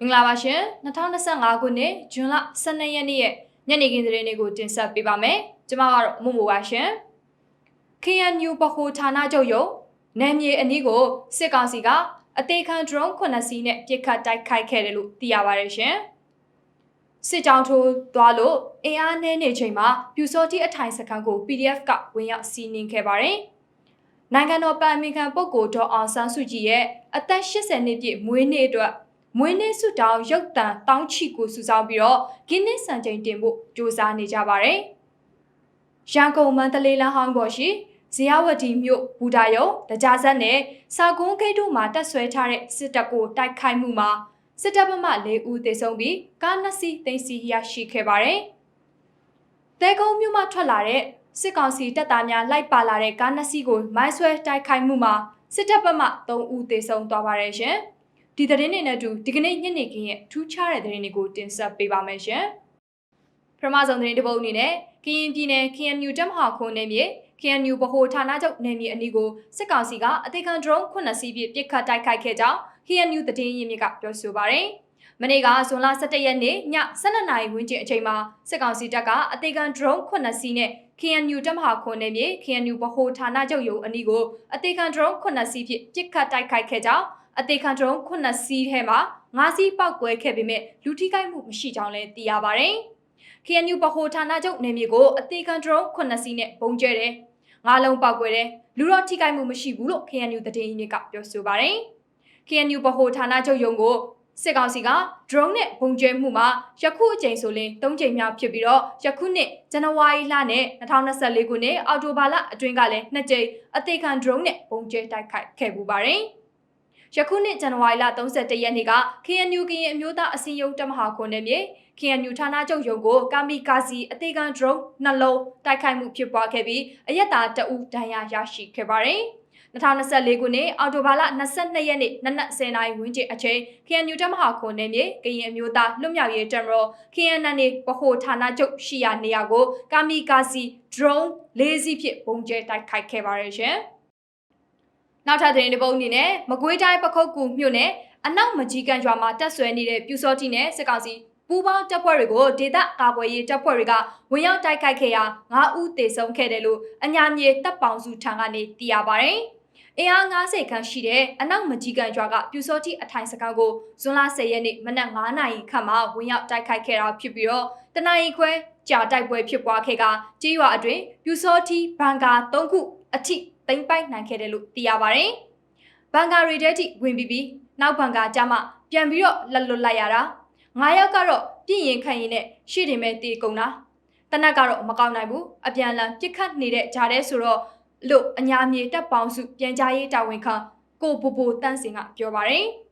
မင်္ဂလာပါရှင်2025ခုနှစ်ဇွန်လ12ရက်နေ့ရဲ့ညနေခင်းသတင်းတွေကိုတင်ဆက်ပေးပါမယ်ကျွန်မကတော့မမိုပါရှင် KNU ပဟိုဌာနချုပ်ရုံနယ်မြေအနီးကိုစစ်ကောင်စီကအသေးခံ drone 9စီးနဲ့ပစ်ခတ်တိုက်ခိုက်ခဲ့တယ်လို့သိရပါတယ်ရှင်စစ်ကြောင်းထိုးသွားလို့အင်အားနည်းနေချိန်မှာပြူစောတိအထိုင်စခန်းကို PDF ကဝင်ရောက်စီးနင်းခဲ့ပါတယ်နိုင်ငံတော်ပန်အမေခံပုဂ္ဂိုလ်ဒေါ်အောင်ဆန်းစုကြည်ရဲ့အသက်80နှစ်ပြည့်မွေးနေ့အတွက် မွေးနေ့ဆုတောင်းရုပ်တံတောင်းချီကိုစုဆောင်းပြီးတော့ဂင်းနစ်စံချိန်တင်ဖို့ကြိုးစားနေကြပါတယ်။ရန်ကုန်မန္တလေးလမ်းဟောင်းပေါ်ရှိဇေယဝတီမြို့ဘူဒါယုံတကြားဆက်နဲ့စာကုန်းဂိတ်တို့မှာတက်ဆွဲထားတဲ့စစ်တပ်ကိုတိုက်ခိုက်မှုမှာစစ်တပ်ဗမာ၄ဦးသေဆုံးပြီးကားနှစ်စီးသိမ်းဆည်းရရှိခဲ့ပါတယ်။တဲကုန်းမြို့မှထွက်လာတဲ့စစ်ကောင်စီတပ်သားများလိုက်ပါလာတဲ့ကားနှစ်စီးကိုမိုင်းဆွဲတိုက်ခိုက်မှုမှာစစ်တပ်ဗမာ၃ဦးသေဆုံးသွားပါတယ်ရှင်။ ဒီသတင်းတွေနဲ့အတူဒီကနေ့ညနေခင်းရဲ့ထူးခြားတဲ့သတင်းတွေကိုတင်ဆက်ပေးပါမယ်ရှင်။ပထမဆုံးသတင်းတစ်ပုဒ်အနေနဲ့ကရင်ပြည်နယ် KNU တပ်မဟာခွန်နယ်မြေ KNU ဗဟိုဌာနချုပ်နယ်မြေအနီးကိုစစ်ကောင်စီကအသေးခံ drone 9စီးဖြင့်ပစ်ခတ်တိုက်ခိုက်ခဲ့ကြောင်း KNU သတင်းရင်းမြစ်ကပြောဆိုပါရယ်။မနေ့ကဇွန်လ17ရက်နေ့ည12နာရီဝန်းကျင်အချိန်မှာစစ်ကောင်စီတပ်ကအသေးခံ drone 9စီးနဲ့ KNU တပ်မဟာခွန်နယ်မြေ KNU ဗဟိုဌာနချုပ်ရုံအနီးကိုအသေးခံ drone 9စီးဖြင့်ပစ်ခတ်တိုက်ခိုက်ခဲ့ကြောင်း အသေးခံ drone 9စီးထဲမှာ9စီးပောက်ကွဲခဲ့ပေမဲ့လူထိခိုက်မှုမရှိကြောင်းလည်းသိရပါရယ်။ KNU ဗဟိုဌာနချုပ်နယ်မြေကိုအသေးခံ drone 9စီးနဲ့ပုံကျဲတယ်။ငါးလုံးပောက်ကွဲတယ်လူတော့ထိခိုက်မှုမရှိဘူးလို့ KNU သတင်းရင်းမြစ်ကပြောဆိုပါရယ်။ KNU ဗဟိုဌာနချုပ်ရုံကိုစစ်ကောင်စီက drone နဲ့ပုံကျဲမှုမှာယခုအကြိမ်ဆိုရင်၃ကြိမ်မြောက်ဖြစ်ပြီးတော့ယခုနှစ်ဇန်နဝါရီလနဲ့2024ခုနှစ်အောက်တိုဘာလအတွင်းကလည်းနှစ်ကြိမ်အသေးခံ drone နဲ့ပုံကျဲတိုက်ခိုက်ခဲ့ပူပါတယ်။ ယခုနှစ်ဇန်နဝါရီလ31ရက်နေ့က KNU ကရင်အမျိုးသားအစည်းအရုံးတပ်မဟာခွန်နယ်မြေ KNU ဌာနချုပ်ရုံကိုကာမီကာစီအသေးခံ drone နှလုံးတိုက်ခိုက်မှုဖြစ်ပွားခဲ့ပြီးအရက်တာတအူဒဏ်ရာရရှိခဲ့ပါတယ်။2024ခုနှစ်အောက်တိုဘာလ22ရက်နေ့နနက်10:00နာရီဝန်းကျင်အချိန် KNU တပ်မဟာခွန်နယ်မြေကရင်အမျိုးသားလွတ်မြောက်ရေးတပ်မတော် KNN ပဟိုဌာနချုပ်ရှိရာနေရာကိုကာမီကာစီ drone ၄စီးဖြင့်ပုံကျဲတိုက်ခိုက်ခဲ့ပါရရှင်။ နောက်ထပ်သတင်းတစ်ပုဒ်အနေနဲ့မကွေးတိုင်းပခုတ်ကူမြို့နယ်အနောက်မကြီးကန်ရွာမှာတက်ဆွဲနေတဲ့ပြူစောတိနဲ့စစ်ကောင်စီပူးပေါင်းတပ်ဖွဲ့တွေကိုဒေသကာကွယ်ရေးတပ်ဖွဲ့တွေကဝင်ရောက်တိုက်ခိုက်ခဲ့ရာ9ဦးသေဆုံးခဲ့တယ်လို့အညာမြေတပ်ပေါင်းစုထံကနေသိရပါဗျ။အင်အား90ခန်းရှိတဲ့အနောက်မကြီးကန်ရွာကပြူစောတိအထိုင်စခန်းကိုဇွန်လ10ရက်နေ့မနက်9နာရီခန့်မှာဝင်ရောက်တိုက်ခိုက်ခဲ့တာဖြစ်ပြီးတော့တနအီခွဲကြာတိုက်ပွဲဖြစ်ပွားခဲ့ကကြေးရွာအတွင်းပြူစောတိဘန်ကာ3ခုအထိ သိမ်းပိုက်နိုင်ခဲ့တယ်လို့သိရပါတယ်။ဘန်ကာရီတဲတိဝင်ပြီးပြီးနောက်ဘန်ကာကြမှာပြန်ပြီးတော့လက်လွတ်လိုက်ရတာ9ယောက်ကတော့ပြင်းရင်ခံရင်နဲ့ရှေ့တင်မဲ့တေကုန်တာတနက်ကတော့မကောင်းနိုင်ဘူးအပြန်လန်ပြစ်ခတ်နေတဲ့ဂျားတဲ့ဆိုတော့လို့အညာမြေတပ်ပေါင်းစုပြန်ကြားရေးတာဝန်ခံကိုဘိုဘိုတန့်စင်ကပြောပါတယ်။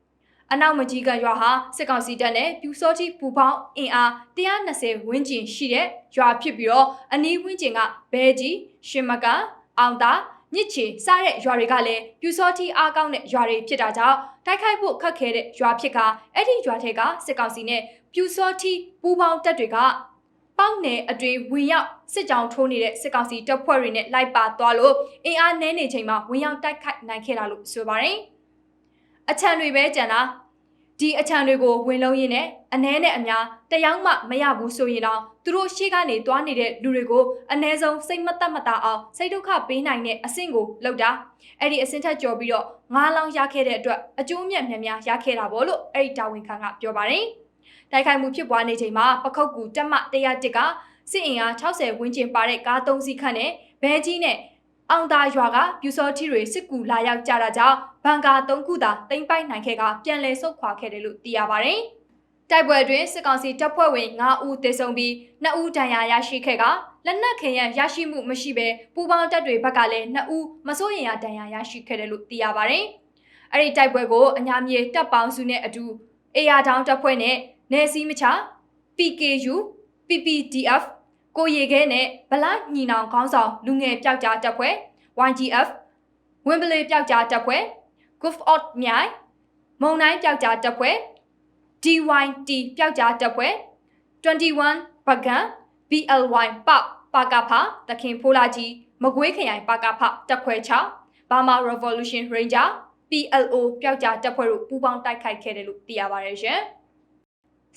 အနောက်မကြီးကရွာဟာစစ်ကောင်စီတပ်နဲ့ပြူစောတိပူပေါင်းအင်အား120ဝန်းကျင်ရှိတဲ့ရွာဖြစ်ပြီးတော့အနီးဝန်းကျင်ကဘဲကြီးရှင်မကအောင်သာ မြစ်ချေစတဲ့ရွာတွေကလည်းပြူစောတိအားကောင်းတဲ့ရွာတွေဖြစ်တာကြောင့်တိုက်ခိုက်ဖို့ခက်ခဲတဲ့ရွာဖြစ်ကအဲ့ဒီရွာထဲကစစ်ကောင်စီနဲ့ပြူစောတိပူပေါင်းတပ်တွေကပေါက်နယ်အတွင်းဝင်ရောက်စစ်ကြောင်းထိုးနေတဲ့စစ်ကောင်စီတပ်ဖွဲ့တွေနဲ့လိုက်ပါသွားလို့အင်အားနည်းနေချိန်မှာဝင်ရောက်တိုက်ခိုက်နိုင်ခဲ့တာလို့ဆိုပါတယ်။အချံတွေပဲကြံတာ ဒီအချံတွေကိုဝင်လုံးရင်းနဲ့အ ਨੇ နဲ့အများတယောက်မှမရဘူးဆိုရင်တော့သူတို့ရှေ့ကနေတွားနေတဲ့လူတွေကိုအ ਨੇ ဆုံးစိတ်မသက်မသာအောင်စိတ်ဒုက္ခပေးနိုင်တဲ့အဆင့်ကိုလောက်တာအဲ့ဒီအဆင့်ထက်ကျော်ပြီးတော့ငါးလောင်းရခဲ့တဲ့အတွက်အကျိုးမြတ်များများရခဲ့တာပေါ့လို့အဲ့ဒီတာဝန်ခံကပြောပါတယ်။တိုက်ခိုက်မှုဖြစ်ပွားနေချိန်မှာပခုတ်ကူတက်မ101ကစစ်အင်အား60ဝန်းကျင်ပါတဲ့ကား၃စီးခန့်နဲ့ဘဲကြီးနဲ့ အောင်သာရွာကပြူစောထီတွေစစ်ကူလာရောက်ကြတာကြောင့်ဘန်ကာ၃ခုသာတင်ပိုက်နိုင်ခဲ့ကပြန်လည်ဆုတ်ခွာခဲ့တယ်လို့သိရပါတယ်။တိုက်ပွဲတွင်စစ်ကောင်စီတပ်ဖွဲ့ဝင်9ဦးသေဆုံးပြီး2ဦးဒဏ်ရာရရှိခဲ့ကလက်နက်ခင်ရန်ရရှိမှုမရှိဘဲပူပေါင်းတပ်တွေဘက်ကလည်း2ဦးမစိုးရင်ရဒဏ်ရာရရှိခဲ့တယ်လို့သိရပါတယ်။အဲ့ဒီတိုက်ပွဲကိုအညာမြေတပ်ပေါင်းစုနဲ့အတူအေယာတောင်တပ်ဖွဲ့နဲ့နယ်စည်းမချ PKU PPDF ကိုရီခဲနဲ့ဗလာညီနောင်ခေါင်းဆောင်လူငယ်ပျောက်ကြားတပ်ဖွဲ့ YGF ဝင်းပလေပျောက်ကြားတပ်ဖွဲ့ Goof Out မြိုင်မုံတိုင်းပျောက်ကြားတပ်ဖွဲ့ DYT ပျောက်ကြားတပ်ဖွဲ့21ပကံ BLY ပပါကဖတခင်ဖိုးလာကြီးမကွေးခရိုင်ပါကဖတပ်ဖွဲ့6 Burma Revolution Ranger PLO ပျောက်ကြားတပ်ဖွဲ့တို့ပူးပေါင်းတိုက်ခိုက်ခဲ့တယ်လို့သိရပါတယ်ရှင်။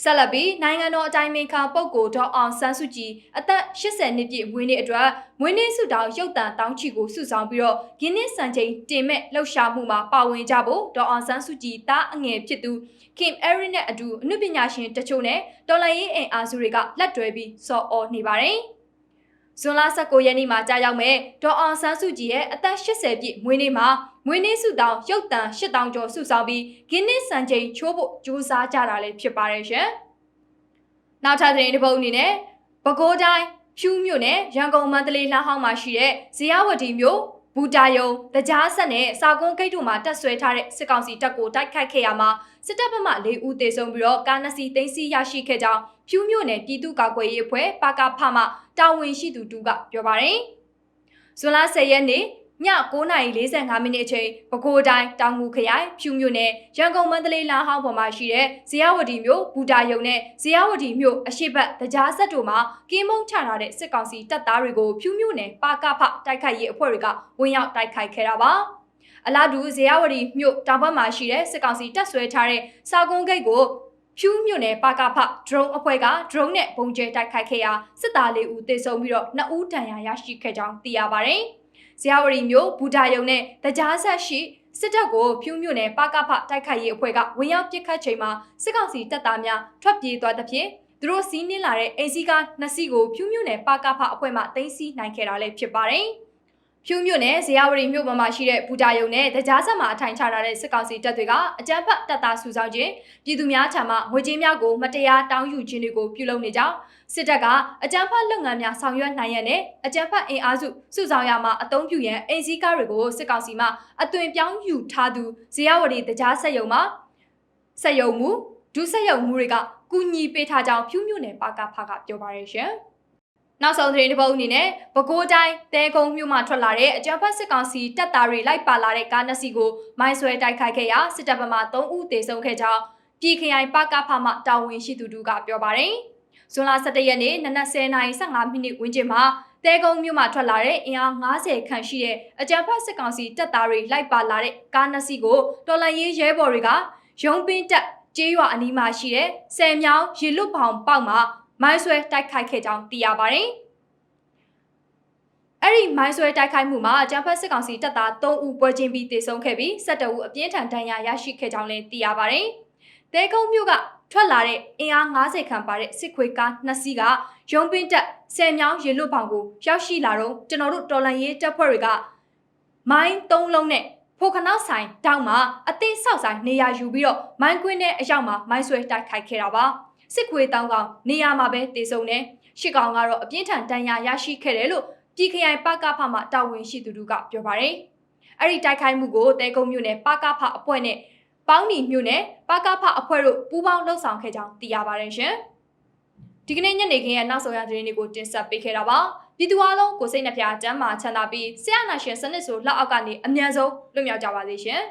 ဆက်လက်ပြီးနိုင်ငံတော်အတိုင်ပင်ခံပုဂ္ဂိုလ်ဒေါက်အောင်ဆန်းစုကြည်အသက်80နှစ်ပြည့်မွေးနေ့အတွက်မွေးနေ့ဆုတောင်းရုပ်တံတောင်းချီကိုစုဆောင်ပြီးတော့ဂင်းနစ်စံချိန်တင်မဲ့လှုပ်ရှားမှုမှာပါဝင်ကြဖို့ဒေါက်အောင်ဆန်းစုကြည်တားအငယ်ဖြစ်သူ Kim Erin နဲ့အတူအနုပညာရှင်တချို့နဲ့တော်လိုင်းရေးအင်အားစုတွေကလက်တွဲပြီးစော်အော်နေပါတယ်။ ဇွန်လ19ရက်နေ့မှာကြာရောက်မဲ့ဒေါ်အောင်ဆန်းစုကြည်ရဲ့အသက်80ပြည့်မွေးနေ့မှာမွေးနေ့ဆုတောင်းရုပ်တံ8000ကျော်စုဆောင်ပြီးဂင်းနစ်စံချိန်ချိုးဖို့ကြိုးစားကြတာလည်းဖြစ်ပါတယ်ရှင်။နောက်ထပ်သတင်းတစ်ပုဒ်အနေနဲ့ပဲခူးတိုင်းဖြူးမြို့နယ်ရန်ကုန်မန္တလေးလှဟောင်းမှာရှိတဲ့ဇေယဝတီမြို့ ဘူတာယုံတကြားဆက်နဲ့စာကွန်းဂိတ်တို့မှာတက်ဆွဲထားတဲ့စစ်ကောင်စီတပ်ကိုတိုက်ခိုက်ခဲ့ရမှာစစ်တပ်ဘက်မှ၄ဦးသေဆုံးပြီးတော့ကာနစီသိန်းစီရရှိခဲ့ကြောင်းဖြူးမြို့နယ်ပြည်သူ့ကာကွယ်ရေးအဖွဲ့ပါကဖမှတာဝန်ရှိသူတူကပြောပါတယ်။ဇွန်လ10ရက်နေ့ ည9:45မိနစ်အချိန်ပဲခူးတိုင်းတောင်ငူခရိုင်ဖြူမြို့နယ်ရန်ကုန်မန္တလေးလမ်းဟောင်းပေါ်မှာရှိတဲ့ဇေယဝတီမြို့ဘူတာယုံနဲ့ဇေယဝတီမြို့အရှိတ်တကြားဆက်တို့မှာကင်းမုံချထားတဲ့စစ်ကောင်စီတပ်သားတွေကိုဖြူမြို့နယ်ပါကဖတိုက်ခိုက်ရေးအဖွဲ့တွေကဝင်ရောက်တိုက်ခိုက်ခဲ့တာပါအလားတူဇေယဝတီမြို့တောင်ဘက်မှာရှိတဲ့စစ်ကောင်စီတပ်ဆွဲထားတဲ့စာကုန်းဂိတ်ကိုဖြူးမြို့နယ်ပါကဖ drone အဖွဲ့က drone နဲ့ပုံကျဲတိုက်ခိုက်ခဲ့ရာစစ်သားလေးဦးသေဆုံးပြီးတော့2ဦးဒဏ်ရာရရှိခဲ့ကြောင်းသိရပါတယ်။ ဇယဝရီမျိုးဘူတာယုံနဲ့တကြားဆက်ရှိစစ်တပ်ကိုဖြူးမြို့နယ်ပကဖတိုက်ခိုက်ရေးအဖွဲ့ကဝင်ရောက်ပစ်ခတ်ချိန်မှာစစ်ကောင်စီတပ်သားများထွက်ပြေးသွားသဖြင့်သူတို့စီးနင်းလာတဲ့အိမ်စီးကားနှစ်စီးကိုဖြူးမြို့နယ်ပကဖအဖွဲ့မှတင်စီနိုင်ခဲ့တာလည်းဖြစ်ပါတယ်။ဖြူးမြို့နယ်ဇေယဝရီမြို့ပေါ်မှာရှိတဲ့ဘူတာယုံနဲ့တကြားဆက်မှာအထိုင်ချထားတဲ့စစ်ကောင်စီတပ်တွေကအကြမ်းဖက်တပ်သားစုဆောင်ခြင်းပြည်သူများထံမှငွေကြေးများကိုမတရားတောင်းယူခြင်းတွေကိုပြုလုပ်နေကြောင်း စစ်တပ်ကအကြမ်းဖက်လုပ်ငန်းများဆောင်ရွက်နိုင်ရတဲ့အကြမ်းဖက်အင်အားစုစုဆောင်ရမှာအသုံးပြုရန်အင်စည်းကားတွေကိုစစ်ကောင်စီမှအသွင်ပြောင်းယူထားသူဇေယဝတီတကြားဆက်ယုံမှာဆက်ယုံမှုဒုဆက်ယုံမှုတွေကကူညီပေးထားကြောင်းဖြူးမြို့နယ်ပါကဖကပြောပါရရှင်။နောက်ဆုံးသတင်းတစ်ပုဒ်အနေနဲ့ပဲခူးတိုင်းတဲကုန်းမြို့မှာထွက်လာတဲ့အကြမ်းဖက်စစ်ကောင်စီတပ်သားတွေလိုက်ပါလာတဲ့ကားနှစ်စီးကိုမိုင်းဆွဲတိုက်ခိုက်ခဲ့ရာစစ်တပ်ဘက်မှ3ဦးသေဆုံးခဲ့ကြောင်းပြည်ခရိုင်ပကဖမှတာဝန်ရှိသူတို့ကပြောပါတယ်။ ဇွန်လ17ရက်နေ့နနက်10:15မိနစ်ဝန်းကျင်မှာတဲကုန်းမြို့မှာထွက်လာတဲ့အင်အား90ခန့်ရှိတဲ့အကြံဖတ်စစ်ကောင်စီတပ်သားတွေလိုက်ပါလာတဲ့ကားနှစ်စီးကိုတော်လန်ရေးရဲဘော်တွေကရုံးပင်းတက်ကျေးရွာအနီးမှာရှိတဲ့ဆယ်မြောင်းရေလွတ်ပေါင်ပေါက်မှာမိုင်းဆွဲတိုက်ခိုက်ခဲ့ကြောင်းသိရပါတယ်။အဲ့ဒီမိုင်းဆွဲတိုက်ခိုက်မှုမှာအကြံဖက်စစ်ကောင်စီတပ်သား3ဦးပွဲချင်းပြီးတေဆုံးခဲ့ပြီး12ဦးအပြင်းထန်ဒဏ်ရာရရှိခဲ့ကြောင်းလည်းသိရပါတယ်။တဲကုန်းမြို့က ထွက်လာတဲ့အင်အား90ခန့်ပါတဲ့စစ်ခွေကားနှစ်စီးကရုံးပင်းတက်ဆယ်မြောင်းရေလွတ်ပေါင်ကိုရောက်ရှိလာတော့ကျွန်တော်တို့တော်လန်ရေးတပ်ဖွဲ့တွေကမိုင်း၃လုံးနဲ့ဖိုခနောက်ဆိုင်တောက်မှာအသိဆောက်ဆိုင်နေရာယူပြီးတော့မိုင်းကွင်းနဲ့အရောက်မှာမိုင်းဆွဲတိုက်ခိုက်ခဲ့တာပါစစ်ခွေတောင်းကောင်နေရာမှာပဲတည်ဆုံတယ်ရှစ်ကောင်ကတော့အပြင်းထန်ဒဏ်ရာရရှိခဲ့တယ်လို့ပြည်ခရိုင်ပကဖမှတာဝန်ရှိသူတို့ကပြောပါတယ်အဲ့ဒီတိုက်ခိုက်မှုကိုတဲကုန်းမြို့နယ်ပကဖအဖွဲ့နဲ့ ပေါင်းနီမြို့နယ်ပကဖအဖွဲ့တို့ပူးပေါင်းလှုပ်ဆောင်ခဲ့ကြောင်းသိရပါတယ်ရှင်။ဒီကနေ့ညနေခင်းရဲ့နောက်ဆုံးရသတင်းတွေကိုတင်ဆက်ပေးခဲ့တာပါ။ပြည်သူအလုံးကိုစိတ်နှပြကျမ်းမာချမ်းသာပြီးဆရာနာရှင်စနစ်ဆိုလက်အောက်ကနေအမြန်ဆုံးလွတ်မြောက်ကြပါစေရှင်။